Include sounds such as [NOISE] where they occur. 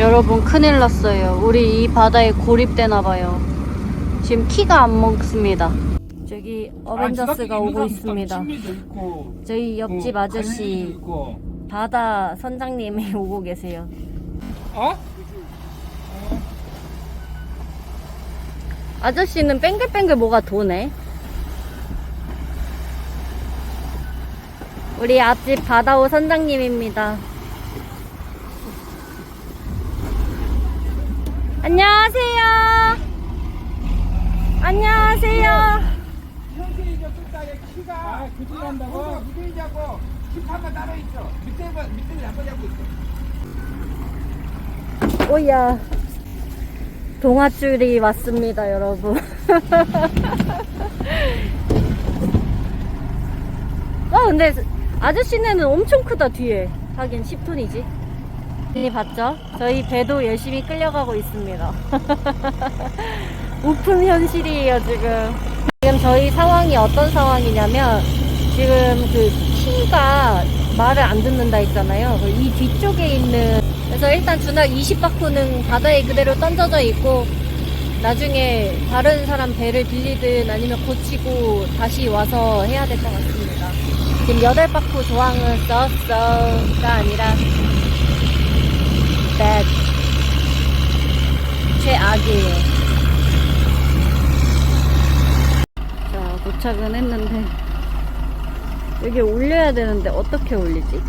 여러분 큰일 났어요. 우리 이 바다에 고립되나봐요. 지금 키가 안 먹습니다. 저기 어벤져스가 오고 있습니다. 저희 옆집 아저씨 바다 선장님이 [LAUGHS] 오고 계세요. 어? 아저씨는 뱅글뱅글 뭐가 도네. 우리 앞집 바다오 선장님입니다. 안녕하세요. 안녕하세요. 키가 잡고 따로. 밑에 밑에 잡고 잡고 있어. 오야. 동아줄이 왔습니다, 여러분. 와, [LAUGHS] 근데 아저씨네는 엄청 크다, 뒤에. 하긴 10톤이지. 이 봤죠? 저희 배도 열심히 끌려가고 있습니다. [LAUGHS] 우픈 현실이에요, 지금. 지금 저희 상황이 어떤 상황이냐면, 지금 그 키가 말을 안 듣는다 했잖아요. 그이 뒤쪽에 있는, 그래서 일단 준하 20바쿠는 바다에 그대로 던져져 있고, 나중에 다른 사람 배를 빌리든 아니면 고치고 다시 와서 해야 될 것 같습니다. 지금 8바쿠 조항은 써써가 아니라, bad. 최악이에요. 자, 도착은 했는데, 여기 올려야 되는데, 어떻게 올리지?